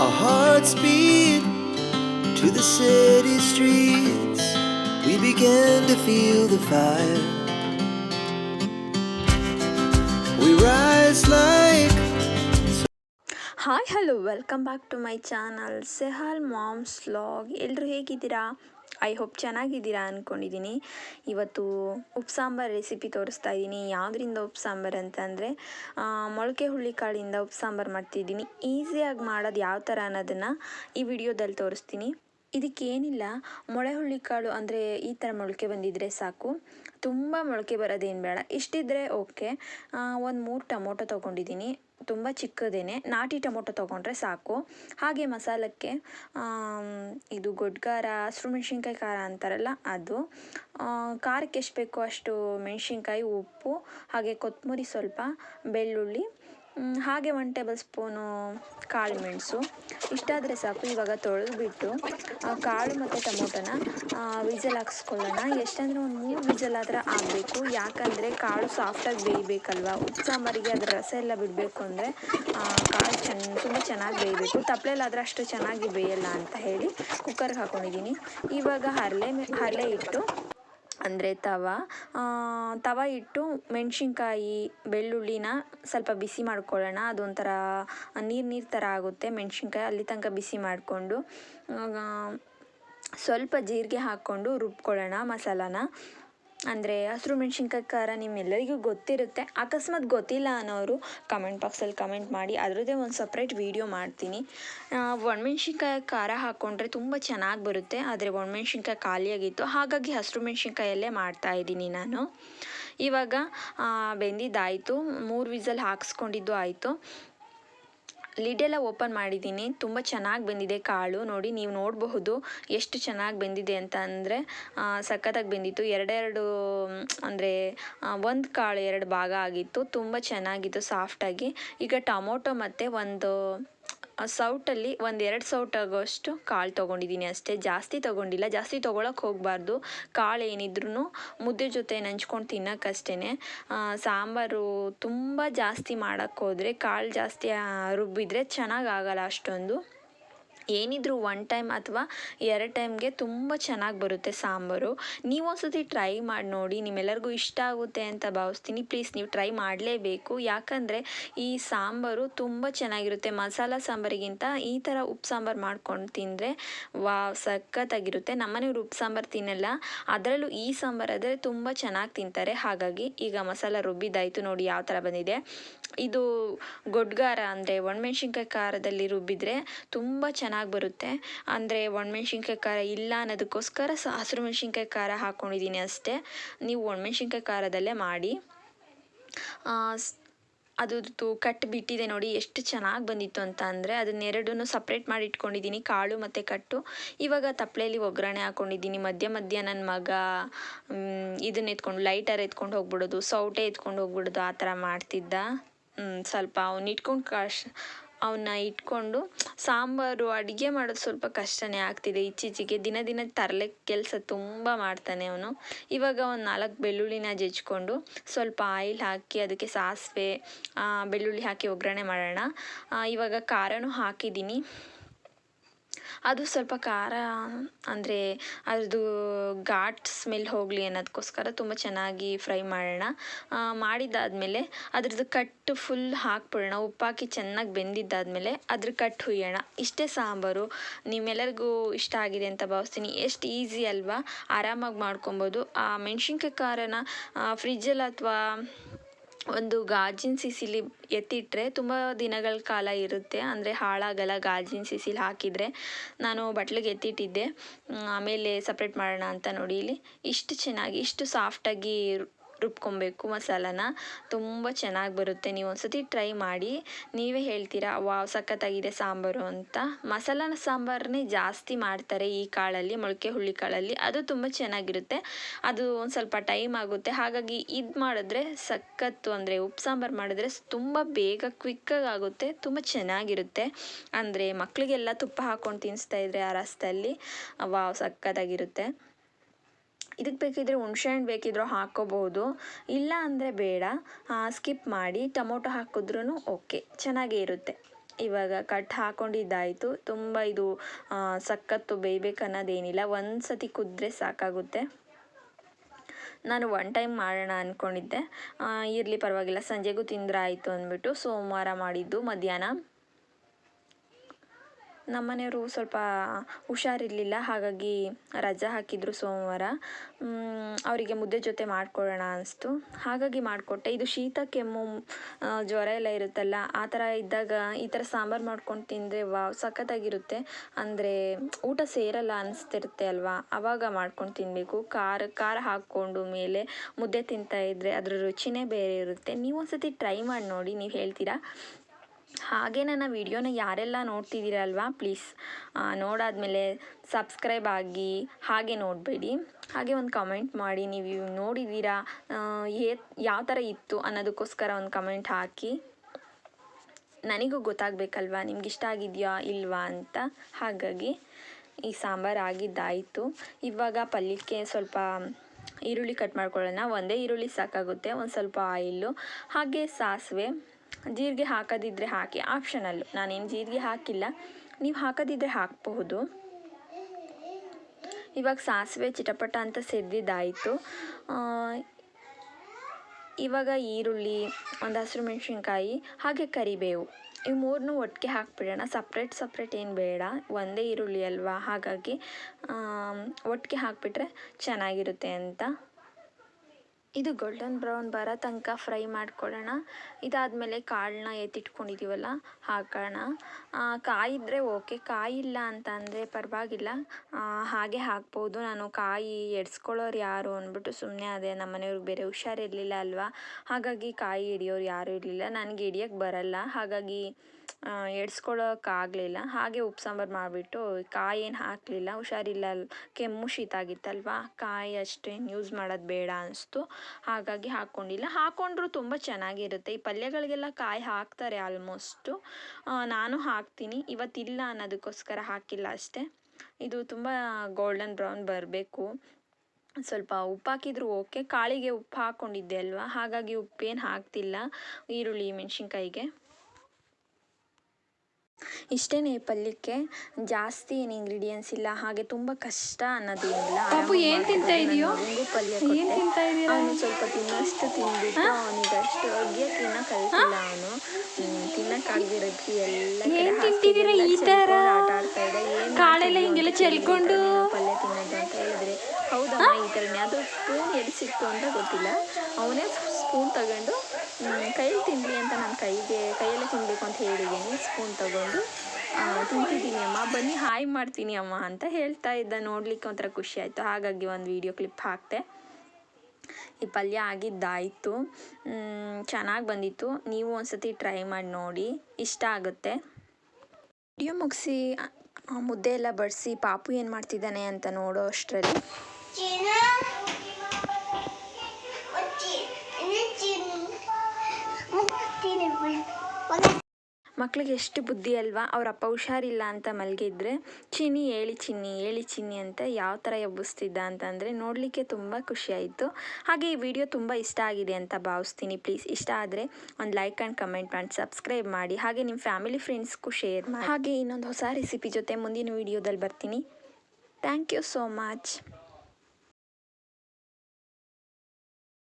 Our hearts beat to the city streets. We began to feel the fire. We rise like hi hello welcome back to my channel Sehal moms vlog ಎಲ್ಲರೂ ಹೇಗಿದ್ದೀರಾ I hope ಚೆನ್ನಾಗಿದ್ದೀರಾ ಅಂದ್ಕೊಂಡಿದ್ದೀನಿ ಇವತ್ತು ಉಪ್ಪು sambar recipe ತೋರಿಸ್ತಾ ಇದ್ದೀನಿ. ಯಾವುದರಿಂದ ಉಪ್ಪು ಸಾಂಬಾರು ಅಂತಂದರೆ ಮೊಳಕೆ ಹುಳ್ಳಿಕಾಳಿಂದ ಉಪ್ಪು ಸಾಂಬಾರು ಮಾಡ್ತಿದ್ದೀನಿ. ಈಸಿಯಾಗಿ ಮಾಡೋದು ಯಾವ ಥರ ಅನ್ನೋದನ್ನು ಈ ವಿಡಿಯೋದಲ್ಲಿ ತೋರಿಸ್ತೀನಿ. ಇದಕ್ಕೇನಿಲ್ಲ ಮೊಳೆ ಹುಳ್ಳಿಕಾಳು ಅಂದರೆ ಈ ಥರ ಮೊಳಕೆ ಬಂದಿದ್ದರೆ ಸಾಕು. ತುಂಬ ಮೊಳಕೆ ಬರೋದೇನು ಬೇಡ. ಇಷ್ಟಿದ್ದರೆ ಓಕೆ. ಒಂದು ಮೂರು ಟೊಮೊಟೊ ತೊಗೊಂಡಿದ್ದೀನಿ. ತುಂಬ ಚಿಕ್ಕದೇನೆ. ನಾಟಿ ಟೊಮೊಟೊ ತೊಗೊಂಡ್ರೆ ಸಾಕು. ಹಾಗೆ ಮಸಾಲಕ್ಕೆ ಇದು ಗೊಡ್ಗಾರ ಹಸಿರು ಮೆಣಸಿನ್ಕಾಯಿ ಖಾರ ಅಂತಾರಲ್ಲ ಅದು. ಖಾರಕ್ಕೆ ಎಷ್ಟು ಬೇಕೋ ಅಷ್ಟು ಮೆಣಸಿನ್ಕಾಯಿ, ಉಪ್ಪು, ಹಾಗೆ ಕೊತ್ತಂಬರಿ ಸ್ವಲ್ಪ, ಬೆಳ್ಳುಳ್ಳಿ ಹಾಗೆ ಒನ್ ಟೇಬಲ್ ಸ್ಪೂನು ಕಾಳು ಮೆಣಸು. ಇಷ್ಟಾದರೆ ಸಾಕು, ಇವಾಗ ತೊಳೆದ್ಬಿಟ್ಟು ಕಾಳು ಮತ್ತು ಟೊಮೊಟೊನ ವಿಜಲ್ ಹಾಕ್ಸ್ಕೊಳ್ಳೋಣ. ಎಷ್ಟಂದರೆ ಒಂದು ಮೂರು ವಿಜಲ್ ಆದ್ರೆ ಆಗಬೇಕು. ಯಾಕಂದರೆ ಕಾಳು ಸಾಫ್ಟಾಗಿ ಬೇಯಬೇಕಲ್ವ? ಉಪ್ಪು, ಸಾಂಬಾರಿಗೆ ಅದರ ರಸ ಎಲ್ಲ ಬಿಡಬೇಕು ಅಂದರೆ ಕಾಳು ಚೆನ್ನ ತುಂಬ ಚೆನ್ನಾಗಿ ಬೇಯಬೇಕು. ತಪ್ಪಲೆಲ್ಲಾದರೆ ಅಷ್ಟು ಚೆನ್ನಾಗಿ ಬೇಯಲ್ಲ ಅಂತ ಹೇಳಿ ಕುಕ್ಕರ್ಗೆ ಹಾಕ್ಕೊಂಡಿದ್ದೀನಿ ಇವಾಗ ಹರಳೆ ಹರಳೆ ಇಟ್ಟು ಅಂದರೆ ತವ. ತವ ಇಟ್ಟು ಮೆಣಸಿನ್ಕಾಯಿ, ಬೆಳ್ಳುಳ್ಳಿನ ಸ್ವಲ್ಪ ಬಿಸಿ ಮಾಡ್ಕೊಳ್ಳೋಣ. ಅದೊಂಥರ ನೀರು ನೀರು ಥರ ಆಗುತ್ತೆ ಮೆಣಸಿನ್ಕಾಯಿ. ಅಲ್ಲಿ ತನಕ ಬಿಸಿ ಮಾಡಿಕೊಂಡು ಸ್ವಲ್ಪ ಜೀರಿಗೆ ಹಾಕ್ಕೊಂಡು ರುಬ್ಕೊಳ್ಳೋಣ ಮಸಾಲಾನ. ಅಂದರೆ ಹಸಿರು ಮೆಣಸಿನ್ಕಾಯಿ ಖಾರ ನಿಮ್ಮೆಲ್ಲರಿಗೂ ಗೊತ್ತಿರುತ್ತೆ. ಅಕಸ್ಮಾತ್ ಗೊತ್ತಿಲ್ಲ ಅನ್ನೋರು ಕಮೆಂಟ್ ಬಾಕ್ಸಲ್ಲಿ ಕಮೆಂಟ್ ಮಾಡಿ, ಅದರದ್ದೇ ಒಂದು ಸಪ್ರೇಟ್ ವೀಡಿಯೋ ಮಾಡ್ತೀನಿ. ಒಣಮೆಣ್ಸಿನ್ಕಾಯಿ ಖಾರ ಹಾಕ್ಕೊಂಡ್ರೆ ತುಂಬ ಚೆನ್ನಾಗಿ ಬರುತ್ತೆ. ಆದರೆ ಒಣಮೆಣ್ಸಿನ್ಕಾಯಿ ಖಾಲಿಯಾಗಿತ್ತು. ಹಾಗಾಗಿ ಹಸಿರು ಮೆಣಸಿನ್ಕಾಯಲ್ಲೇ ಮಾಡ್ತಾ ಇದ್ದೀನಿ ನಾನು. ಇವಾಗ ಬೆಂದಿದ್ದಾಯಿತು. ಮೂರು ವಿಸಲ್ ಹಾಕ್ಸ್ಕೊಂಡಿದ್ದು ಆಯಿತು. ಲಿಡೆಲ್ಲ ಓಪನ್ ಮಾಡಿದ್ದೀನಿ. ತುಂಬ ಚೆನ್ನಾಗಿ ಬಂದಿದೆ ಕಾಳು. ನೋಡಿ, ನೀವು ನೋಡಬಹುದು ಎಷ್ಟು ಚೆನ್ನಾಗಿ ಬೆಂದಿದೆ ಅಂತ ಅಂದರೆ ಸಖತ್ತಾಗಿ ಬೆಂದಿತ್ತು. ಎರಡೆರಡು, ಅಂದರೆ ಒಂದು ಕಾಳು ಎರಡು ಭಾಗ ಆಗಿತ್ತು. ತುಂಬ ಚೆನ್ನಾಗಿತ್ತು ಸಾಫ್ಟಾಗಿ ಈಗ ಟೊಮೊಟೊ ಮತ್ತು ಒಂದು ಸೌಟಲ್ಲಿ ಒಂದು ಎರಡು ಸೌಟ್ ಆಗೋಷ್ಟು ಕಾಳು ತೊಗೊಂಡಿದ್ದೀನಿ ಅಷ್ಟೇ. ಜಾಸ್ತಿ ತೊಗೊಂಡಿಲ್ಲ. ಜಾಸ್ತಿ ತೊಗೊಳಕ್ಕೆ ಹೋಗಬಾರ್ದು. ಕಾಳು ಏನಿದ್ರೂ ಮುದ್ದೆ ಜೊತೆ ನಂಚ್ಕೊಂಡು ತಿನ್ನೋಕ್ಕಷ್ಟೇ ಸಾಂಬಾರು ತುಂಬ ಜಾಸ್ತಿ ಮಾಡೋಕ್ಕೋದ್ರೆ ಕಾಳು ಜಾಸ್ತಿ ರುಬ್ಬಿದ್ರೆ ರುಬ್ಬಿದರೆ ಚೆನ್ನಾಗಿ ಆಗಲ್ಲ ಅಷ್ಟೊಂದು. ಏನಿದ್ರು ಒನ್ ಟೈಮ್ ಅಥವಾ ಎರಡು ಟೈಮ್ಗೆ ತುಂಬ ಚೆನ್ನಾಗಿ ಬರುತ್ತೆ ಸಾಂಬಾರು. ನೀವು ಒಂದ್ಸತಿ ಟ್ರೈ ಮಾಡಿ ನೋಡಿ, ನಿಮ್ಮೆಲ್ಲರಿಗೂ ಇಷ್ಟ ಆಗುತ್ತೆ ಅಂತ ಭಾವಿಸ್ತೀನಿ. ಪ್ಲೀಸ್ ನೀವು ಟ್ರೈ ಮಾಡಲೇಬೇಕು. ಯಾಕಂದರೆ ಈ ಸಾಂಬಾರು ತುಂಬ ಚೆನ್ನಾಗಿರುತ್ತೆ. ಮಸಾಲ ಸಾಂಬಾರಿಗಿಂತ ಈ ಥರ ಉಪ್ಪು ಸಾಂಬಾರು ಮಾಡ್ಕೊಂಡು ತಿಂದರೆ ವಾ ಸಖತ್ತಾಗಿರುತ್ತೆ. ನಮ್ಮನೆಯವ್ರು ಉಪ್ಪು ಸಾಂಬಾರು ತಿನ್ನಲ್ಲ. ಅದರಲ್ಲೂ ಈ ಸಾಂಬಾರು ಆದರೆ ತುಂಬ ಚೆನ್ನಾಗಿ ತಿಂತಾರೆ. ಹಾಗಾಗಿ ಈಗ ಮಸಾಲ ರುಬ್ಬಿದ್ದಾಯಿತು ನೋಡಿ ಯಾವ ಥರ ಬಂದಿದೆ. ಇದು ಗೊಡ್ಗಾರ ಅಂದರೆ ಒಣಮೆಣ್ಸಿನ್ಕಾಯಿ ಖಾರದಲ್ಲಿ ರುಬ್ಬಿದರೆ ತುಂಬ ಚೆನ್ನಾಗಿ ಬರುತ್ತೆ. ಅಂದರೆ ಒಣಮೆಣ್ಸಿನ್ಕಾಯಿ ಖಾರ ಇಲ್ಲ ಅನ್ನೋದಕ್ಕೋಸ್ಕರ ಸ ಹಸಿರು ಮೆಣಸಿನ್ಕಾಯಿ ಖಾರ ಹಾಕ್ಕೊಂಡಿದ್ದೀನಿ ಅಷ್ಟೇ. ನೀವು ಒಣಮೆಣ್ಸಿನ್ಕಾಯಿ ಖಾರದಲ್ಲೇ ಮಾಡಿ. ಅದ್ರದ್ದು ಕಟ್ ಬಿಟ್ಟಿದೆ ನೋಡಿ ಎಷ್ಟು ಚೆನ್ನಾಗಿ ಬಂದಿತ್ತು ಅಂತ ಅಂದರೆ ಅದನ್ನೆರಡನ್ನೂ ಸಪ್ರೇಟ್ ಮಾಡಿ ಇಟ್ಕೊಂಡಿದ್ದೀನಿ, ಕಾಳು ಮತ್ತು ಕಟ್ಟು. ಇವಾಗ ತಪ್ಪಲೆಯಲ್ಲಿ ಒಗ್ಗರಣೆ ಹಾಕ್ಕೊಂಡಿದ್ದೀನಿ ಮಧ್ಯ ಮಧ್ಯ ನನ್ನ ಮಗ ಇದನ್ನ ಎತ್ಕೊಂಡು, ಲೈಟರ್ ಎತ್ಕೊಂಡು ಹೋಗ್ಬಿಡೋದು, ಸೌಟೆ ಎತ್ಕೊಂಡು ಹೋಗ್ಬಿಡೋದು, ಆ ಥರ ಮಾಡ್ತಿದ್ದ. ಸ್ವಲ್ಪ ಅವ್ನು ಇಟ್ಕೊಂಡು ಕಶ್ ಅವನ್ನ ಇಟ್ಕೊಂಡು ಸಾಂಬಾರು, ಅಡುಗೆ ಮಾಡೋದು ಸ್ವಲ್ಪ ಕಷ್ಟನೇ ಆಗ್ತಿದೆ. ಇತ್ತೀಚೆಗೆ ದಿನ ದಿನ ತರಲೆ ಕೆಲಸ ತುಂಬ ಮಾಡ್ತಾನೆ ಅವನು. ಇವಾಗ ಒಂದು ನಾಲ್ಕು ಬೆಳ್ಳುಳ್ಳಿನ ಜಜ್ಕೊಂಡು ಸ್ವಲ್ಪ ಆಯಿಲ್ ಹಾಕಿ ಅದಕ್ಕೆ ಸಾಸಿವೆ ಬೆಳ್ಳುಳ್ಳಿ ಹಾಕಿ ಒಗ್ಗರಣೆ ಮಾಡೋಣ. ಇವಾಗ ಖಾರನೂ ಹಾಕಿದ್ದೀನಿ. ಅದು ಸ್ವಲ್ಪ ಖಾರ, ಅಂದರೆ ಅದ್ರದ್ದು ಘಾಟ್ ಸ್ಮೆಲ್ ಹೋಗಲಿ ಅನ್ನೋದಕ್ಕೋಸ್ಕರ ತುಂಬ ಚೆನ್ನಾಗಿ ಫ್ರೈ ಮಾಡೋಣ. ಮಾಡಿದ್ದಾದಮೇಲೆ ಅದ್ರದ್ದು ಕಟ್ ಫುಲ್ ಹಾಕ್ಬಿಡೋಣ. ಉಪ್ಪಾಕಿ ಚೆನ್ನಾಗಿ ಬೆಂದಿದ್ದಾದಮೇಲೆ ಅದ್ರ ಕಟ್ ಹುಯ್ಯೋಣ. ಇಷ್ಟೇ ಸಾಂಬಾರು. ನಿಮ್ಮೆಲ್ಲರಿಗೂ ಇಷ್ಟ ಆಗಿದೆ ಅಂತ ಭಾವಿಸ್ತೀನಿ. ಎಷ್ಟು ಈಸಿ ಅಲ್ವಾ? ಆರಾಮಾಗಿ ಮಾಡ್ಕೊಬೋದು. ಆ ಮೆಣಸಿನ್ಕಾಯಿ ಖಾರನ ಫ್ರಿಜ್ಜಲ್ಲಿ ಅಥವಾ ಒಂದು ಗಾಜಿನ ಸಿಸಿಲಿ ಎತ್ತಿಟ್ಟರೆ ತುಂಬ ದಿನಗಳ ಕಾಲ ಇರುತ್ತೆ. ಅಂದರೆ ಹಾಳಾಗಲ್ಲ ಗಾಜಿನ ಸಿಸಿಲಿ ಹಾಕಿದರೆ. ನಾನು ಬಟ್ಲಿಗೆ ಎತ್ತಿಟ್ಟಿದ್ದೆ. ಆಮೇಲೆ ಸಪ್ರೇಟ್ ಮಾಡೋಣ ಅಂತ ನೋಡಿ ಇಲ್ಲಿ. ಇಷ್ಟು ಚೆನ್ನಾಗಿ, ಇಷ್ಟು ಸಾಫ್ಟಾಗಿ ರುಬ್ಕೊಬೇಕು ಮಸಾಲಾನ. ತುಂಬ ಚೆನ್ನಾಗಿ ಬರುತ್ತೆ. ನೀವು ಒಂದ್ಸತಿ ಟ್ರೈ ಮಾಡಿ. ನೀವೇ ಹೇಳ್ತೀರಾ, ವಾವ್, ಸಖತ್ತಾಗಿದೆ ಸಾಂಬಾರು ಅಂತ. ಮಸಾಲಾನ ಸಾಂಬಾರನ್ನೇ ಜಾಸ್ತಿ ಮಾಡ್ತಾರೆ ಈ ಕಾಳಲ್ಲಿ, ಮೊಳಕೆ ಹುಳಿ ಕಾಳಲ್ಲಿ. ಅದು ತುಂಬ ಚೆನ್ನಾಗಿರುತ್ತೆ. ಅದು ಒಂದು ಸ್ವಲ್ಪ ಟೈಮ್ ಆಗುತ್ತೆ. ಹಾಗಾಗಿ ಇದು ಮಾಡಿದ್ರೆ ಸಖತ್ತು, ಅಂದರೆ ಉಪ್ಪು ಸಾಂಬಾರು ಮಾಡಿದ್ರೆ ತುಂಬ ಬೇಗ ಕ್ವಿಕ್ಕಾಗಿ ಆಗುತ್ತೆ. ತುಂಬ ಚೆನ್ನಾಗಿರುತ್ತೆ. ಅಂದರೆ ಮಕ್ಕಳಿಗೆಲ್ಲ ತುಪ್ಪ ಹಾಕ್ಕೊಂಡು ತಿನ್ನಿಸ್ತಾ ಇದ್ರೆ ಆ ರಸದಲ್ಲಿ, ವಾವ್, ಸಖತ್ತಾಗಿರುತ್ತೆ. ಇದಕ್ಕೆ ಬೇಕಿದ್ರೆ ಹುಣ್ಸೆಹಣ್ಣು ಬೇಕಿದ್ದರೂ ಹಾಕ್ಕೋಬಹುದು ಇಲ್ಲ ಅಂದರೆ ಬೇಡ. ಸ್ಕಿಪ್ ಮಾಡಿ. ಟೊಮೊಟೊ ಹಾಕಿದ್ರೂ ಓಕೆ ಚೆನ್ನಾಗೇ ಇರುತ್ತೆ. ಇವಾಗ ಕಟ್ ಹಾಕೊಂಡಿದ್ದಾಯಿತು. ತುಂಬ ಇದು ಸಖತ್ತು ಬೇಯ್ಬೇಕು ಅನ್ನೋದೇನಿಲ್ಲ. ಒಂದು ಸತಿ ಕುದ್ರೆ ಸಾಕಾಗುತ್ತೆ. ನಾನು ಒನ್ ಟೈಮ್ ಮಾಡೋಣ ಅಂದ್ಕೊಂಡಿದ್ದೆ ಇರಲಿ ಪರವಾಗಿಲ್ಲ. ಸಂಜೆಗೂ ತಿಂದ್ರಾಯಿತು ಅಂದ್ಬಿಟ್ಟು ಸೋಮವಾರ ಮಾಡಿದ್ದು ಮಧ್ಯಾಹ್ನ. ನಮ್ಮನೆಯವರು ಸ್ವಲ್ಪ ಹುಷಾರಿರಲಿಲ್ಲ, ಹಾಗಾಗಿ ರಜಾ ಹಾಕಿದ್ರು ಸೋಮವಾರ. ಅವರಿಗೆ ಮುದ್ದೆ ಜೊತೆ ಮಾಡಿಕೊಡೋಣ ಅನಿಸ್ತು. ಹಾಗಾಗಿ ಮಾಡಿಕೊಟ್ಟೆ. ಇದು ಶೀತ, ಕೆಮ್ಮು ಜ್ವರ ಎಲ್ಲ ಇರುತ್ತಲ್ಲ, ಆ ಥರ ಇದ್ದಾಗ ಈ ಥರ ಸಾಂಬಾರು ಮಾಡ್ಕೊಂಡು ತಿಂದರೆ ವಾವ್, ಸಖತ್ತಾಗಿರುತ್ತೆ. ಅಂದರೆ ಊಟ ಸೇರಲ್ಲ ಅನಿಸ್ತಿರುತ್ತೆ ಅಲ್ವಾ? ಆವಾಗ ಮಾಡ್ಕೊಂಡು ತಿನ್ನಬೇಕು ಖಾರ ಖಾರ ಹಾಕ್ಕೊಂಡು ಮೇಲೆ ಮುದ್ದೆ ತಿಂತಾ ಇದ್ದರೆ ಅದರ ರುಚಿನೇ ಬೇರೆ ಇರುತ್ತೆ. ನೀವು ಒಂದ್ಸತಿ ಟ್ರೈ ಮಾಡಿ ನೋಡಿ, ನೀವು ಹೇಳ್ತೀರಾ? ಹಾಗೆ ನನ್ನ ವಿಡಿಯೋನ ಯಾರೆಲ್ಲ ನೋಡ್ತಿದ್ದೀರಲ್ವಾ ಪ್ಲೀಸ್ ನೋಡಾದಮೇಲೆ ಸಬ್ಸ್ಕ್ರೈಬ್ ಆಗಿ ಹಾಗೆ ನೋಡಬೇಡಿ. ಹಾಗೆ ಒಂದು ಕಮೆಂಟ್ ಮಾಡಿ, ನೀವು ನೋಡಿದ್ದೀರಾ ಏ, ಯಾವ ಥರ ಇತ್ತು ಅನ್ನೋದಕ್ಕೋಸ್ಕರ ಒಂದು ಕಮೆಂಟ್ ಹಾಕಿ. ನನಗೂ ಗೊತ್ತಾಗಬೇಕಲ್ವಾ, ನಿಮ್ಗೆ ಇಷ್ಟ ಆಗಿದೆಯಾ, ಇಲ್ವಾ ಅಂತ. ಹಾಗಾಗಿ ಈ ಸಾಂಬಾರು ಆಗಿದ್ದಾಯಿತು. ಇವಾಗ ಪಲ್ಯಕ್ಕೆ ಸ್ವಲ್ಪ ಈರುಳ್ಳಿ ಕಟ್ ಮಾಡ್ಕೊಳ್ಳೋಣ. ಒಂದೇ ಈರುಳ್ಳಿ ಸಾಕಾಗುತ್ತೆ, ಒಂದು ಸ್ವಲ್ಪ ಆಯಿಲ್ಲು ಹಾಗೆ ಸಾಸಿವೆ. ಜೀರಿಗೆ ಹಾಕದಿದ್ದರೆ ಹಾಕಿ ಆಪ್ಷನಲ್ಲು ನಾನೇನು ಜೀರಿಗೆ ಹಾಕಿಲ್ಲ. ನೀವು ಹಾಕದಿದ್ದರೆ ಹಾಕಬಹುದು. ಇವಾಗ ಸಾಸಿವೆ ಚಿಟಪಟ ಅಂತ ಸಿದ್ದಿದ್ದಾಯಿತು. ಇವಾಗ ಈರುಳ್ಳಿ, ಒಂದು ಹಸಿರು ಮೆಣಸಿನ್ಕಾಯಿ, ಹಾಗೆ ಕರಿಬೇವು. ಇವು ಮೂರನ್ನೂ ಒಟ್ಟಿಗೆ ಹಾಕ್ಬಿಡೋಣ. ಸಪ್ರೇಟ್ ಸಪ್ರೇಟ್ ಏನು ಬೇಡ. ಒಂದೇ ಈರುಳ್ಳಿ ಅಲ್ವಾ? ಹಾಗಾಗಿ ಒಟ್ಟಿಗೆ ಹಾಕಿಬಿಟ್ರೆ ಚೆನ್ನಾಗಿರುತ್ತೆ ಅಂತ. ಇದು ಗೋಲ್ಡನ್ ಬ್ರೌನ್ ಬರೋ ತನಕ ಫ್ರೈ ಮಾಡ್ಕೊಳ್ಳೋಣ. ಇದಾದಮೇಲೆ ಕಾಳನ್ನ ಎತ್ತಿಟ್ಕೊಂಡಿದ್ದೀವಲ್ಲ ಹಾಕೋಣ. ಆ, ಕಾಯಿದ್ರೆ ಓಕೆ ಕಾಯಿ ಇಲ್ಲ ಅಂತ ಅಂದರೆ ಪರವಾಗಿಲ್ಲ. ಹಾಗೆ ಹಾಕ್ಬೋದು. ನಾನು ಕಾಯಿ ಎಡ್ಸ್ಕೊಳ್ಳೋರು ಯಾರು ಅಂದ್ಬಿಟ್ಟು ಸುಮ್ಮನೆ ಅದೇ ನಮ್ಮ ಮನೆಯವ್ರಿಗೆ ಬೇರೆ ಹುಷಾರಿರಲಿಲ್ಲ ಅಲ್ವಾ? ಹಾಗಾಗಿ ಕಾಯಿ ಹಿಡಿಯೋರು ಯಾರೂ ಇರಲಿಲ್ಲ. ನನಗೆ ಹಿಡಿಯೋಕ್ಕೆ ಬರಲ್ಲ. ಹಾಗಾಗಿ ಎಡ್ಸ್ಕೊಳ್ಳೋಕ್ಕಾಗಲಿಲ್ಲ ಹಾಗೆ ಉಪ್ಪು ಸಾಂಬಾರು ಮಾಡಿಬಿಟ್ಟು ಕಾಯಿ ಏನು ಹಾಕಲಿಲ್ಲ, ಹುಷಾರಿಲ್ಲ, ಕೆಮ್ಮು ಶೀತ ಆಗಿತ್ತಲ್ವಾ ಕಾಯಿ ಅಷ್ಟೇನು ಯೂಸ್ ಮಾಡೋದು ಬೇಡ ಅನಿಸ್ತು. ಹಾಗಾಗಿ ಹಾಕ್ಕೊಂಡಿಲ್ಲ ಹಾಕ್ಕೊಂಡ್ರೂ ತುಂಬ ಚೆನ್ನಾಗಿರುತ್ತೆ. ಈ ಪಲ್ಯಗಳಿಗೆಲ್ಲ ಕಾಯಿ ಹಾಕ್ತಾರೆ ಆಲ್ಮೋಸ್ಟು ನಾನು ಹಾಕ್ತೀನಿ. ಇವತ್ತಿಲ್ಲ ಅನ್ನೋದಕ್ಕೋಸ್ಕರ ಹಾಕಿಲ್ಲ ಅಷ್ಟೇ. ಇದು ತುಂಬ ಗೋಲ್ಡನ್ ಬ್ರೌನ್ ಬರಬೇಕು. ಸ್ವಲ್ಪ ಉಪ್ಪು ಹಾಕಿದ್ರು ಓಕೆ ಕಾಳಿಗೆ ಉಪ್ಪು ಹಾಕ್ಕೊಂಡಿದ್ದೆ ಅಲ್ವಾ? ಹಾಗಾಗಿ ಉಪ್ಪೇನು ಹಾಕ್ತಿಲ್ಲ ಈರುಳ್ಳಿ, ಮೆಣಸಿನ್ಕಾಯಿಗೆ. ಇಷ್ಟೇ ಪಲ್ಯಕ್ಕೆ. ಜಾಸ್ತಿ ಏನು ಇಂಗ್ರೀಡಿಯೆಂಟ್ಸ್ ಇಲ್ಲ. ಹಾಗೆ ತುಂಬ ಕಷ್ಟ ಅನ್ನೋದೇನಿಲ್ಲ ಪಾಪು ಏನ್ ತಿಂತಾ ಇದೀಯೋ? ಪಲ್ಯ ಏನ್ ತಿಂತಾ ಇದೀರಾ? ಅವನು ಸ್ವಲ್ಪ ತಿನ್ನಷ್ಟು ತಿಂದ್ಬಿಟ್ಟು ಅವನಿಗೆ ಅಷ್ಟು ಅಗ್ಗೆ ತಿನ್ನಕ್ಕೆ ಕಲಿತಿಲ್ಲ ಅವನು. ತಿನ್ನಕ್ಕಾಗದಿರೋದಕ್ಕೆ ಎಲ್ಲ ಏನ್ ಎಲ್ಲ ಈ ತರ? ಆಟ ಆಡ್ತಾ ಏನ್ ಕಾಳೆಲ್ಲ ಹಿಂಗೆಲ್ಲ ಚೆಲ್ಕೊಂಡು? ಪಲ್ಯ ತಿನ್ನೋದು ಅಂತ ಹೇಳಿದ್ರೆ ಹೌದಮ್ಮ ಈ ಥರನೇ. ಅದು ಸ್ಪೂನ್ ಎಲ್ಲಿ ಸಿಕ್ತು ಅಂತ ಗೊತ್ತಿಲ್ಲ. ಅವನೇ ಸ್ಪೂನ್ ತಗೊಂಡು ಕೈಯಲ್ಲಿ ತಿನ್ನಲಿ ಅಂತ ನಾನು ಕೈಗೆ, ಕೈಯಲ್ಲೇ ತಿನ್ನಬೇಕು ಅಂತ ಹೇಳಿದ್ದೀನಿ ಸ್ಪೂನ್ ತಗೊಂಡು ತಿಂತಿದ್ದೀನಿ ಅಮ್ಮ. ಬನ್ನಿ ಹಾಯ್ ಮಾಡ್ತೀನಿ ಅಮ್ಮ ಅಂತ ಹೇಳ್ತಾ ಇದ್ದ. ನೋಡಲಿಕ್ಕೆ ಒಂಥರ ಖುಷಿ ಆಯಿತು. ಹಾಗಾಗಿ ಒಂದು ವಿಡಿಯೋ ಕ್ಲಿಪ್ ಹಾಕ್ತೆ. ಈ ಪಲ್ಯ ಆಗಿದ್ದಾಯಿತು. ಚೆನ್ನಾಗಿ ಬಂದಿತ್ತು. ನೀವು ಒಂದ್ಸತಿ ಟ್ರೈ ಮಾಡಿ ನೋಡಿ. ಇಷ್ಟ ಆಗುತ್ತೆ. ವಿಡಿಯೋ ಮುಗಿಸಿ ಮುದ್ದೆ ಎಲ್ಲ ಬಡಿಸಿ ಪಾಪು ಏನು ಮಾಡ್ತಿದ್ದಾನೆ ಅಂತ ನೋಡೋ ಅಷ್ಟರಲ್ಲಿ. ಮಕ್ಳಿಗೆ ಎಷ್ಟು ಬುದ್ಧಿ ಅಲ್ವಾ? ಅವ್ರ ಅಪ್ಪ ಹುಷಾರಿಲ್ಲ ಅಂತ ಮಲಗಿದ್ರೆ, ಚಿನ್ನಿ ಹೇಳಿ ಚಿನ್ನಿ ಹೇಳಿ ಚಿನ್ನಿ ಅಂತ ಯಾವ ಥರ ಎಬ್ಬಿಸ್ತಿದ್ದ ಅಂತಂದರೆ ನೋಡಲಿಕ್ಕೆ ತುಂಬ ಖುಷಿಯಾಯಿತು ಹಾಗೆ ಈ ವಿಡಿಯೋ ತುಂಬ ಇಷ್ಟ ಆಗಿದೆ ಅಂತ ಭಾವಿಸ್ತೀನಿ. ಪ್ಲೀಸ್ ಇಷ್ಟ ಆದರೆ ಒಂದು ಲೈಕ್ ಆ್ಯಂಡ್ ಕಮೆಂಟ್ ಮಾಡಿ, ಸಬ್ಸ್ಕ್ರೈಬ್ ಮಾಡಿ. ಹಾಗೆ ನಿಮ್ಮ ಫ್ಯಾಮಿಲಿ ಫ್ರೆಂಡ್ಸ್ಗೂ ಶೇರ್ ಮಾಡಿ. ಹಾಗೆ ಇನ್ನೊಂದು ಹೊಸ ರೆಸಿಪಿ ಜೊತೆ ಮುಂದಿನ ವಿಡಿಯೋದಲ್ಲಿ ಬರ್ತೀನಿ. Thank you so much.